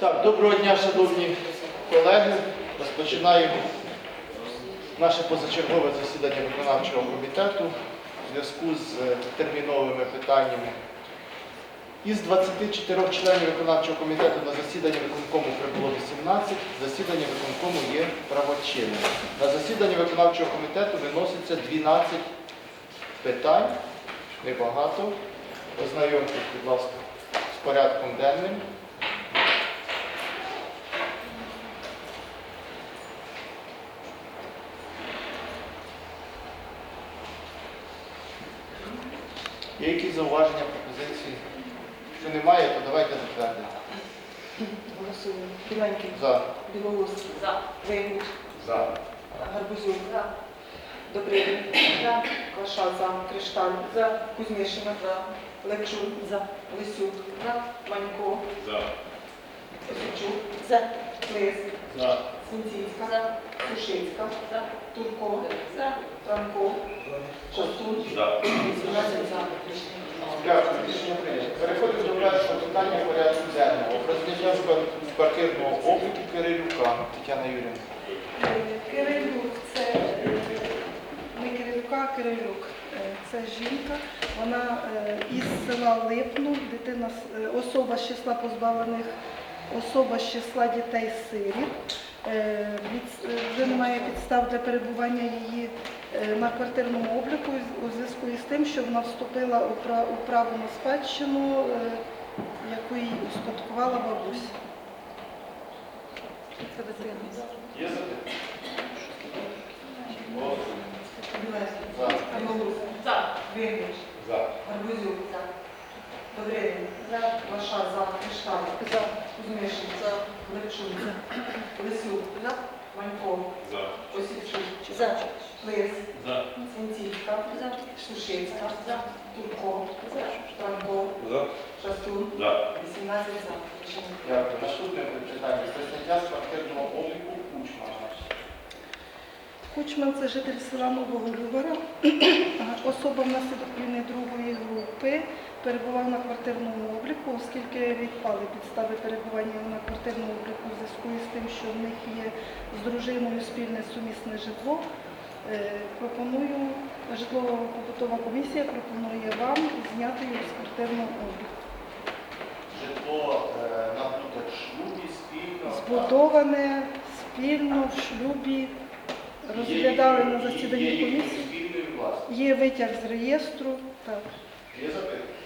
Так, доброго дня, шановні колеги. Розпочинаємо наше позачергове засідання виконавчого комітету в зв'язку з е, терміновими питаннями. Із 24 членів виконавчого комітету на засідання виконкому прибуло 18, засідання виконкому є правочинним. На засідання виконавчого комітету виноситься 12 питань, небагато. Ознайомтесь, будь ласка, з порядком денним. Є якісь зауваження, пропозиції? Якщо немає, то давайте затвердимо. Голосуємо. Біленький. За. Білоус. За. Вигніч. За. Гарбузюк. За. Добрий. За. Кваша. За. Кришталь. За. Кузьмишина. За. Левчун. За. Лисюк. За. Манько. За. Осичук. За. Лис. За. Сушицька. За. Турко. Франко. Шастун. За. 18 за. Дякую, рішення прийнято. Переходимо до першого питання порядку денного. Про з квар- з квартирного обліку Кирилюка Тетяна Юрівна. Кирилюк це не Кирилюка, а Кирилюк. Е, Це жінка. Вона е, із села Липну, дитина е, особа з числа позбавлених, особа з числа дітей сиріт. Е, е, Вже немає підстав для перебування її е, на квартирному обліку у зв'язку із тим, що вона вступила у право на спадщину, яку їй успадкувала бабуся. Це дитина. Є. За. За. Вигніч. За. Гарбузюк. За. Добрий. За. Кваша. За. Кришталь. За. Кузьмишин. За. Левчун. Лисюк. За. Манько. За. Осічук. За. Лис. За. Сінцівська. За. Сушицька. За. Турко. Франко. За. Шастун. За. 18 за. Дякую. Наступне питання. Про зняття з квартирного обліку Кучма. Кучман це житель села Нового Любера. Особа внаслідок війни другої групи перебував на квартирному обліку, оскільки відпали підстави перебування на квартирному обліку в зв'язку із тим, що в них є з дружиною спільне сумісне житло. Е, Пропоную, житлово-побутова комісія пропонує вам зняти його з квартирного обліку. Житло е, набуте в шлюбі спільно. Збудоване спільно в шлюбі, розглядали на засіданні комісії. Є витяг з реєстру. Так. Є запитання?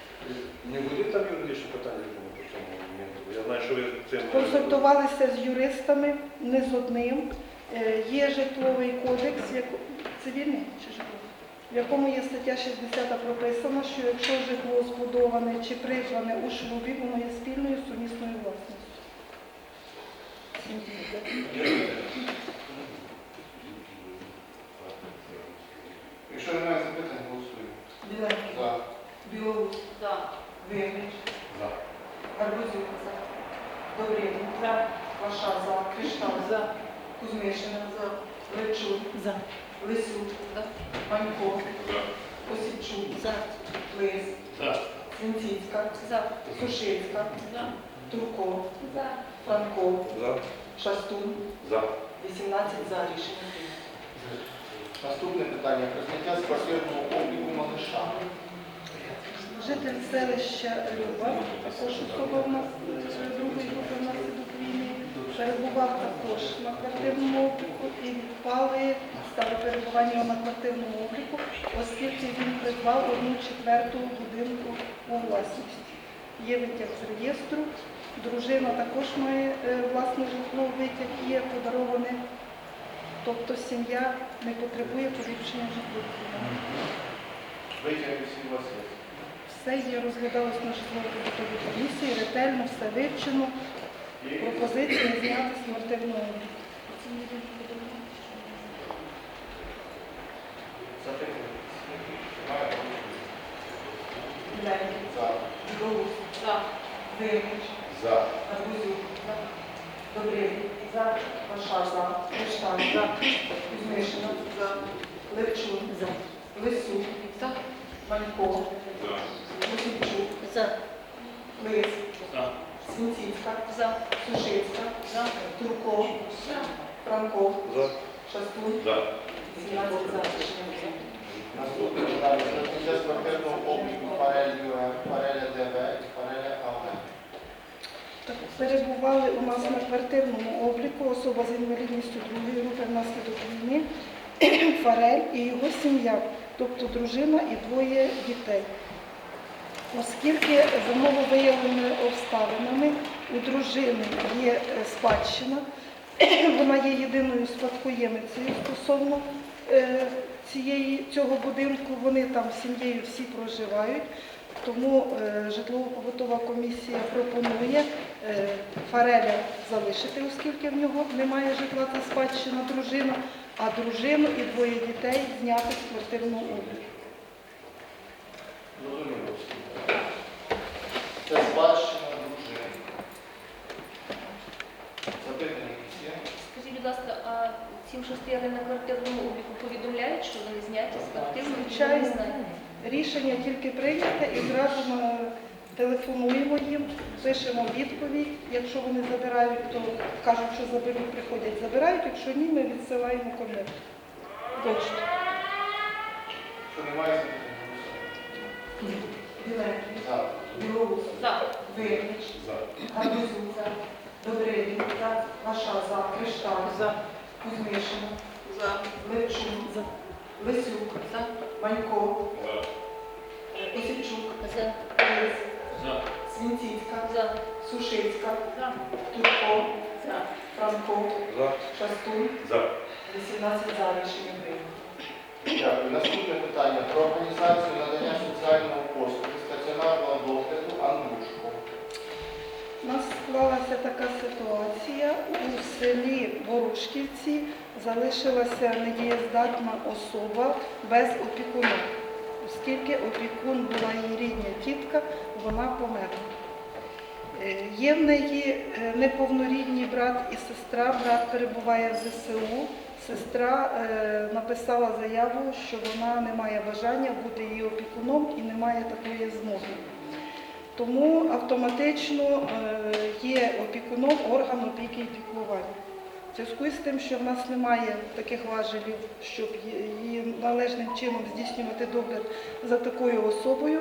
Не буде там юридичне питання по цьому моменту? Я знаю, що ви цим... Консультувалися з юристами, не з одним. Е, Є житловий кодекс, яко- цивільний чи житловий, в якому є стаття 60 прописано, що якщо житло збудоване чи придбане у шлюбі, воно є спільною сумісною власністю. Якщо немає запитань, голосуємо. За. Білоус. За. Вигніч. За. Гарбузюк. Добрий. За. Кваша. За. Кришталь. За. Кузьмишина. За. Левчун. За. Лисюк. За. Манько. За. Осічук. За. Лис. За. Сінцівська. За. Сушицька. За. Турко. За. Франко. За. Шастун. За. 18 за. Рішення. Наступне питання. Зняття з обліку Малиша. Житель селища Люба, також особа в нас е, другої групи внаслідок війни, перебував також на квартирному обліку і відпали стали перебування на квартирному обліку, оскільки він придбав одну четверту будинку у власність. Є витяг з реєстру. Дружина також має е, власне житло, витяг є подароване. Тобто сім'я не потребує поліпшення житлового. Витяги всі у вас є. Все є розглядалось на житлово-побутовій комісії, ретельно все вивчено. Пропозиції зняти? Немає? Біленький. За. Білоус. За. За. Добрий. За. Кваша. За. Кришталь. За. Кузьмишина. За. Левчун. За. Лисюк. За. Манько. За. Осічук. За. Лис. За. Свінціцька, За. Сушицька, За. Турков, Франков, За. Шастун, За. 17 за. Наступне питання про зняття з квартирного обліку ЮМ, Фареля ДВ і Фареля АВ. Перебували у нас на квартирному обліку особа з інвалідністю другої групи внаслідок війни, Фарель і його сім'я, тобто дружина і двоє дітей. Оскільки за нововиявленими обставинами у дружини є е, спадщина, вона є єдиною спадкоємицею стосовно е, цієї, цього будинку, вони там сім'єю всі проживають. Тому е, житлово-побутова комісія пропонує Фареля залишити, оскільки в нього немає житла та спадщина дружина, а дружину і двоє дітей зняти з квартирного обліку. Зрозуміло. Це спадщина дружини. Запитання якісь є? Скажіть, будь ласка, а цим, що стояли на квартирному обліку, повідомляють, що вони зняті з квартирного обліку? Звичайно. Рішення тільки прийняте і зразу ми телефонуємо їм, пишемо відповідь. Якщо вони забирають, то кажуть, що заберуть, приходять, забирають. Якщо ні, ми відсилаємо конверт. Точно. Що немає? Біленький, За. Білоус, За. Вирнич, За. Гарбузюк, Добрилін, Ваша за, Кришталь, За. Кузьмишина, За. Левчун, Лисюк, За. Манько, За. Осіпчук, За. Лис, За. Свінціцька, За. Сушицька, За. Турков, За. Франков, За. Шастун, За. 18 за рішення прийнято. Дякую. Наступне питання про організацію надання соціального послуги стаціонарного догляду Андрушко. У нас склалася така ситуація. У селі Ворушківці залишилася недієздатна особа без опікуна, оскільки опікун була її рідня тітка, вона померла. Е, Є в неї е, неповнорідні брат і сестра. Брат перебуває в ЗСУ. Сестра е, написала заяву, що вона не має бажання бути її опікуном і не має такої змоги. Тому автоматично е, є опікуном орган опіки і піклування. В зв'язку з тим, що в нас немає таких важелів, щоб її належним чином здійснювати догляд за такою особою,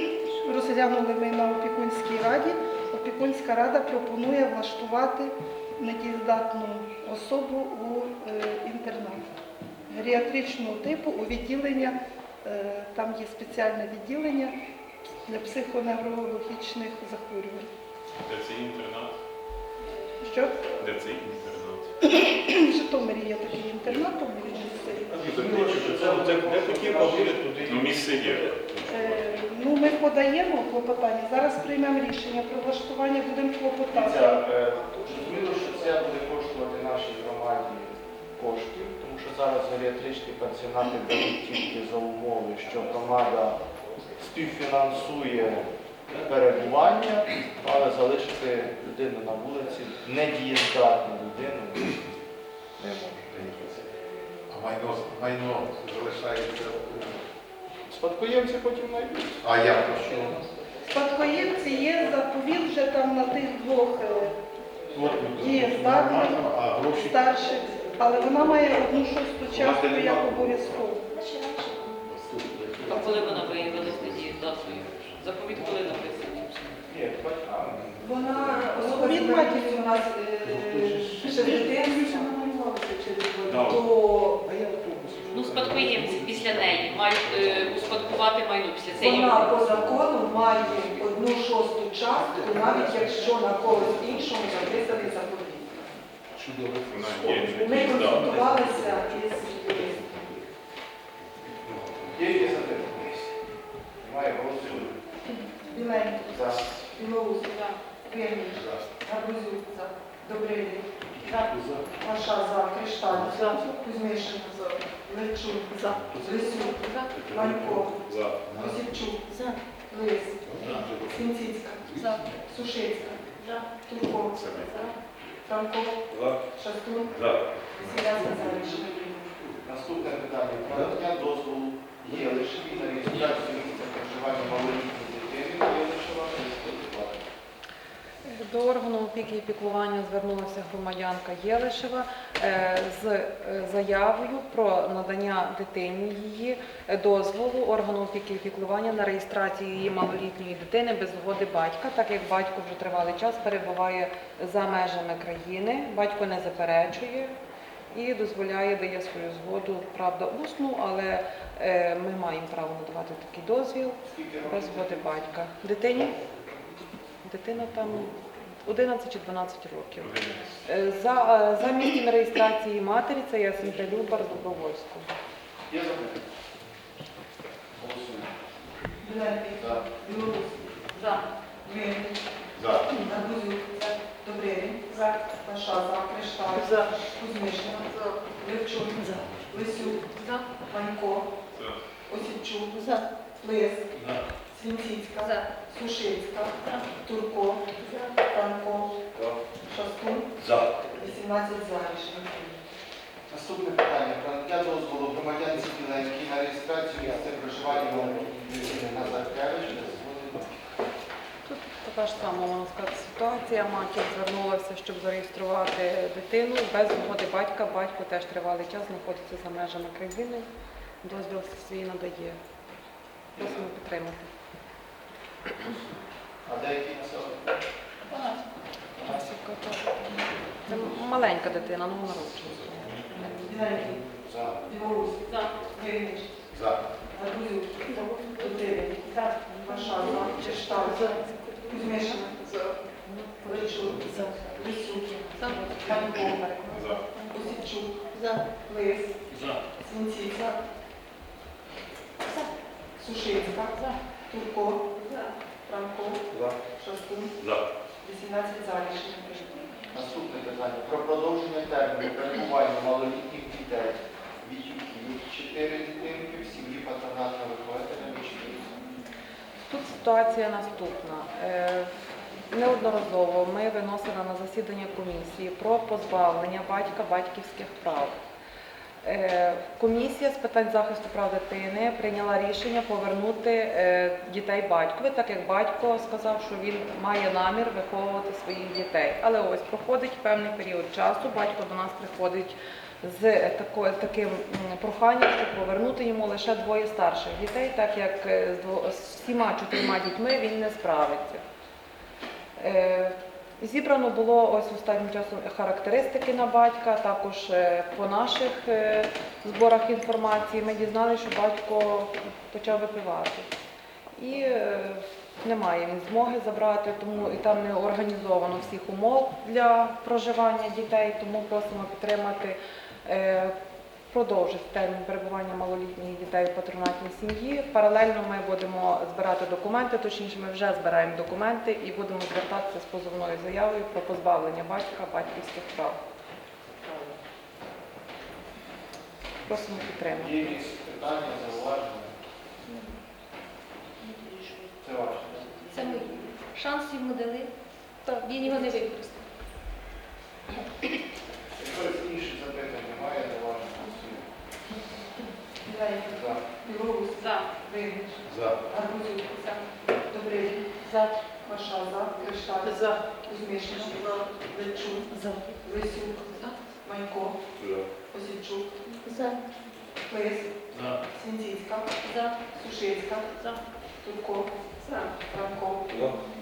розглянули ми на опікунській раді. Опікунська рада пропонує влаштувати недієздатну особу у е, інтернат геріатричного типу у відділення, е, там є спеціальне відділення для психоневрологічних захворювань. Де цей інтернат? Що Де цей інтернат? в Житомирі є такий інтернат, тому він. Ну, місце є. Е, Ну, ми подаємо клопотання. Зараз приймемо рішення про влаштування, будемо клопотати. Дивіться, е, Зрозуміло, що це буде коштувати нашій громаді коштів, тому що зараз геріатричні пансіонати дають тільки за умови, що громада співфінансує перебування, але залишити людину на вулиці, недієздатну людину не може. А майно, майно залишається. Спадкоємці потім знайдуть. А як то що? Спадкоємці є заповіт вже там на тих двох е, Є, нормально, а гроші старших, але вона має одну шосту частку як обов'язково. А коли вона? Заповіт коли написаний? Ні, батьками. Вона особа з інвалідністю у нас ще то Ну, спадкоємці після неї мають е, успадкувати майно після цієї. вона по закону має одну шосту частку, навіть якщо на когось іншому записаний заповіт. є Ми консультувалися із юристом. Є які запитання? Немає голосу. Біленький, За. Білоус, Вирніч, Гарбузюк, Добрилін, Маша за, Кришталь, Кузьмишин, Левчун, Лисюк, Манько, За. Осіпчук, Лис, Свінціцька, За. Сушицька, Турков, Франков, За. Шастун, За. 18 за рішення. Наступне питання. Про надання дозволу. Єлишеві на реєстрацію місця проживання малолітньої дитини Єлишева міської плати. До органу опіки і піклування звернулася громадянка Єлишева е, з е, заявою про надання дитині її е, дозволу органу опіки і піклування на реєстрацію її малолітньої дитини без згоди батька, так як батько вже тривалий час перебуває за межами країни, батько не заперечує і дозволяє, дає свою згоду, правда, усну, але е, ми маємо право надавати такий дозвіл без згоди батька. Дитині дитина там 11 чи 12 років. Е, За, е, за місцем реєстрації матері це є СМТ Любар з Добровольського. Є запитання? Голосуємо. Біленький, За. Білорус, За. Винник, За. Гарбузюк, Добринін, Паша, за, Кришталь, Кузьмишина, Левчук, Лисюк, Манько, За. Осіпчук, Лис, За. Свінціцька, За. Сушицька, Турко, Франко, Шастун, За. 18 за рішення. Наступне питання. Про надання дозволу громадянці Біленькій на реєстрацію місця проживання малолітньої дитини Назаркевич без згоди батька. Тут така ж сама можна сказати ситуація. Матір звернулася, щоб зареєструвати дитину без згоди батька. Батько теж тривалий час знаходиться за межами країни. Дозвіл свій надає. Просимо підтримати. А деякі теж. Це маленька дитина, новонароджена. Біленький, За. Білорус, За. Винник, За. Гарбузюк, Добринін, Паша, за, Левчук, Лисюк, Франко, За. Осіпчук, Лис, Свінціцька, Сушицька, Турко, Франко, За. Шастун, За. 18 за рішення прийнято. Наступне питання. Про продовження терміну перебування малолітніх дітей. Вітюків 4 дитинки в сім'ї патронатного вихователя Вічківська. Тут ситуація наступна. Е, Неодноразово ми виносили на засідання комісії про позбавлення батька батьківських прав. Е, Комісія з питань захисту прав дитини прийняла рішення повернути е, дітей батькові, так як батько сказав, що він має намір виховувати своїх дітей. Але ось проходить певний період часу, батько до нас приходить з тако- таким проханням, щоб повернути йому лише двоє старших дітей, так як е, з всіма чотирма дітьми він не справиться. Е, Зібрано було ось останнім часом характеристики на батька, також е, по наших зборах інформації ми дізналися, що батько почав випивати. І немає він змоги забрати, тому і там не організовано всіх умов для проживання дітей, тому просимо підтримати е, продовжити термін перебування малолітніх дітей у патронатній сім'ї. Паралельно ми будемо збирати документи, точніше, ми вже збираємо документи і будемо звертатися з позовною заявою про позбавлення батька батьківських прав. Просимо підтримати. Є якісь питання, зауваження? Це ваше. Це мої. Шанс йому дали, він його не використав. Якщо інші запитань немає, зауважень голосуємо. Біленький, За. Білорус, За. Винник, За. Гарбузюк, Добринін, Паша, за, Кришталь, Кузьмишина, Левчук, Лисюк, За. Манько, Осіпчук, Лис, Свінціцька, За. Сушицька, Турко, Франко,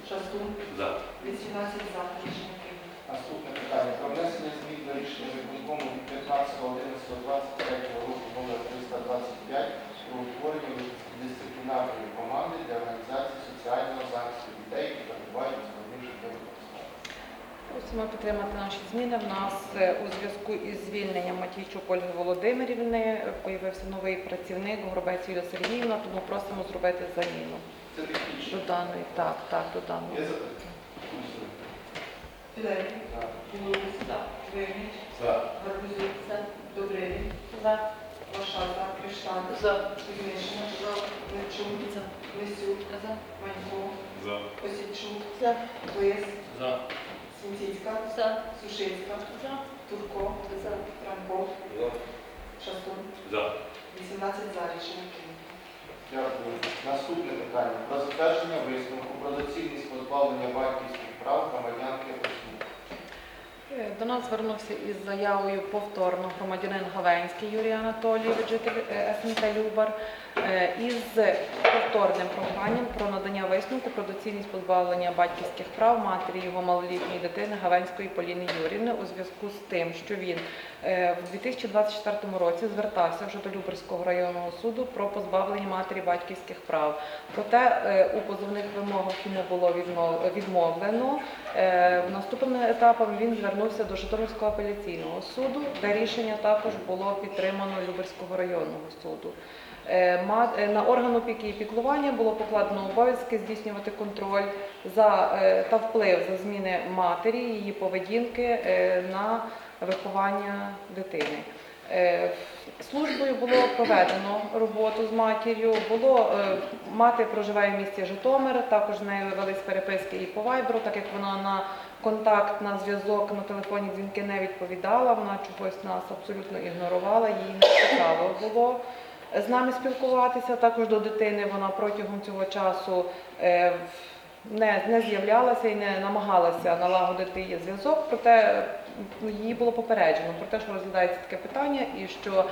Шастун, За. 18 за. Рішення. Наступне питання. Про внесення змін до рішення виконкому від 15.11.23 року номер 325 про утворення дисциплінарної команди для організації соціального захисту дітей, які перебувають у складних життєвих обставинах. Просимо підтримати наші зміни. В нас е, у зв'язку із звільненням Матійчук Ольги Володимирівни е, появився новий працівник Горобець Юлія Сергіївна, тому просимо зробити заміну Це технічно. до даної. Так, так, до даної. Є запитання? Біленький, За. Білорус, Винник, За. Гарбузюк, Добринін, Паша, за, Кришталь, Кузьмишина, Левчук, Лисюк, Манько, За. Осіпчук, Лис, За. Сушицька, Турко, Франко, Шастун, За. 18 за рішення прийнято. Дякую. Наступне питання. Про затвердження висновку про доцільність позбавлення батьківських прав громадянки До нас звернувся із заявою повторно громадянин Гавенський Юрій Анатолійович, житель е, СМТ Любар, е, із повторним проханням про надання висновку про доцільність позбавлення батьківських прав матері його малолітньої дитини Гавенської Поліни Юрівни у зв'язку з тим, що він е, в 2024 році звертався вже до Люберського районного суду про позбавлення матері батьківських прав. Проте е, у позовних вимогах йому було відмовлено. Е, Наступним етапом він звернувся до Житомирського апеляційного суду, де рішення також було підтримано Люберського районного суду. Е, е, На орган опіки і піклування було покладено обов'язки здійснювати контроль за е, та вплив за зміни матері, її поведінки е, на виховання дитини. Е, Службою було проведено роботу з матір'ю. Було е, мати проживає в місті Житомир. Також з нею велись переписки і по вайберу, так як вона на контакт, на зв'язок, на телефонні дзвінки не відповідала. Вона чогось нас абсолютно ігнорувала. Їй не цікаво було з нами спілкуватися. Також до дитини вона протягом цього часу е, не, не з'являлася і не намагалася налагодити її зв'язок. Проте її було попереджено про те, що розглядається таке питання і що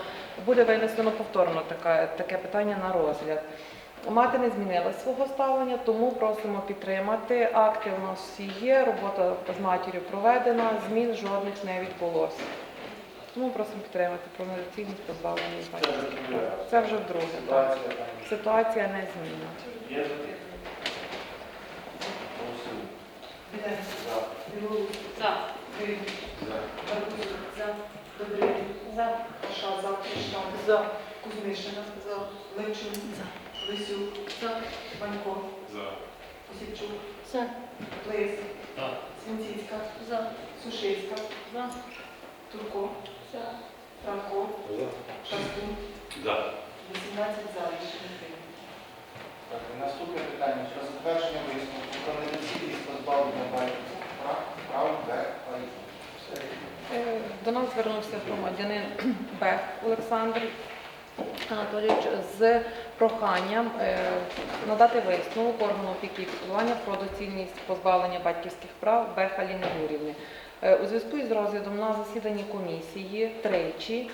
буде винесено повторно таке, таке питання на розгляд. Мати не змінила свого ставлення, тому просимо підтримати. Акти у нас всі є, робота з матір'ю проведена, змін жодних не відбулося. Тому просимо підтримати про недоцільність позбавлення Це вже. Це вже вдруге. Так. Ситуація не змінна. є. За. Білоус, За. Гринич, За. Паша, за, Кришан, За. Кузьмишина, Лисюк, За. За. Лис, За. За. Турко, За. Шастун, За. 18 за, наступне питання про затвердження висновку про недоцільність позбавлення батьківських прав прав ВАІ. Е, До нас звернувся громадянин Бех Олександр Анатолійович з проханням е, надати висновок органу опіки і піклування про доцільність позбавлення батьківських прав Беха Ліни Юрівни. Е, У зв'язку із розглядом на засіданні комісії тричі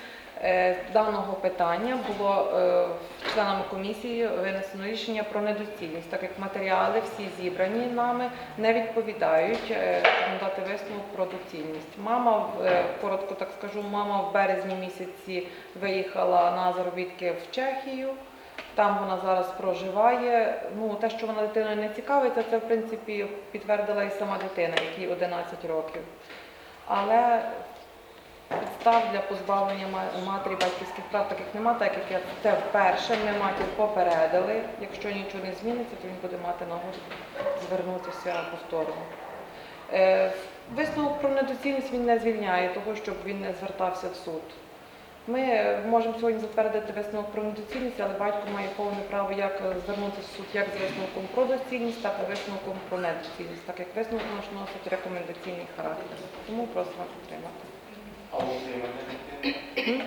даного питання було е, членами комісії винесено рішення про недоцільність, так як матеріали всі зібрані нами не відповідають е, надати висновок про доцільність. Мама, е, коротко так скажу, мама в березні місяці виїхала на заробітки в Чехію. Там вона зараз проживає. Ну, те, що вона дитиною не цікавиться, це в принципі підтвердила і сама дитина, якій 11 років. Але підстав для позбавлення матері батьківських прав таких нема, так як я це вперше ми матір попередили. Якщо нічого не зміниться, то він буде мати нагоду звернутися повторно. Е, Висновок про недоцільність він не звільняє того, щоб він не звертався в суд. Ми можемо сьогодні затвердити висновок про недоцільність, але батько має повне право як звернутися в суд як з висновком про доцільність, так і висновком про недоцільність, так як висновок наш носить рекомендаційний характер. Тому просимо підтримати. А утримання дитини?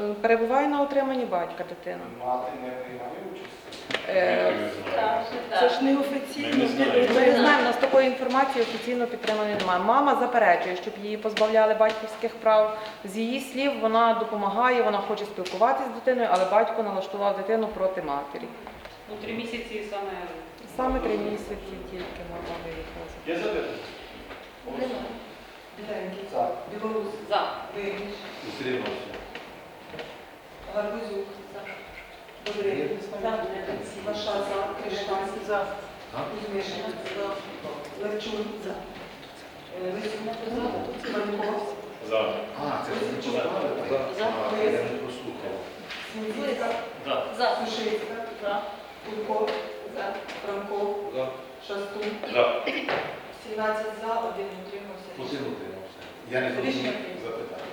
Е, Перебуває на утриманні батька дитина. Мати не приймає участь. Е, Це ж не Ми офіційно. не знаємо. Ми не знаємо, у нас такої інформації офіційно підтриманої немає. Мама заперечує, щоб її позбавляли батьківських прав. З її слів вона допомагає, вона хоче спілкуватися з дитиною, але батько налаштував дитину проти матері. Ну, три місяці саме. Саме три місяці тільки мама виїхала. Є запитання? Біленький, За. Білоус, За. Гринич, Утримався. Гарбузюк, Добринін, Паша, за, Кришан, За. Кузьмишина, Левчун, е, Лисюк, Манько, За. А, це позбавили? За. А, Я не прослухав. Свінціцька, За. За. Сушицька, За. Турко, Франко, За. Шастун, За. 17 за, один утримався. Один утримався. Я не зрозумів запитання.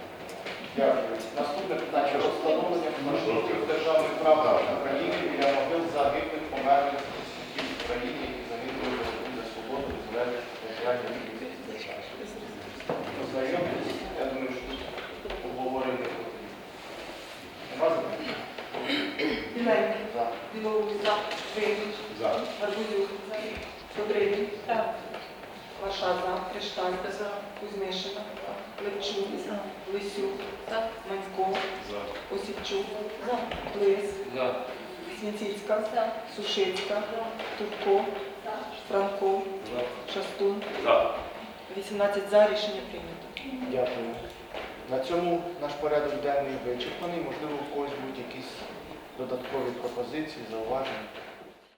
Дякую. Наступне питання про встановлення маршрутів державних прав України біля могил загиблих померлих осіб в Україні, які загинули в боротьбі за свободу, незалежність та територіальну цілісність. Познайомтесь, я думаю, що тут обговорення не потрібно. Нема? Біленький, За. Білоус, Гринич, За. Гарбузюк, Добринін, Гармаша за, Криштальська за, Кузьмишина, Левчук, Лисюк, Манько, За. Осіпчук, Плис, Свінціцька, За. Сушицька, Турко, Франко, Шастун. 18 за рішення прийнято. Дякую. На цьому наш порядок денний вичерпаний. Можливо, у когось будуть якісь додаткові пропозиції, зауваження.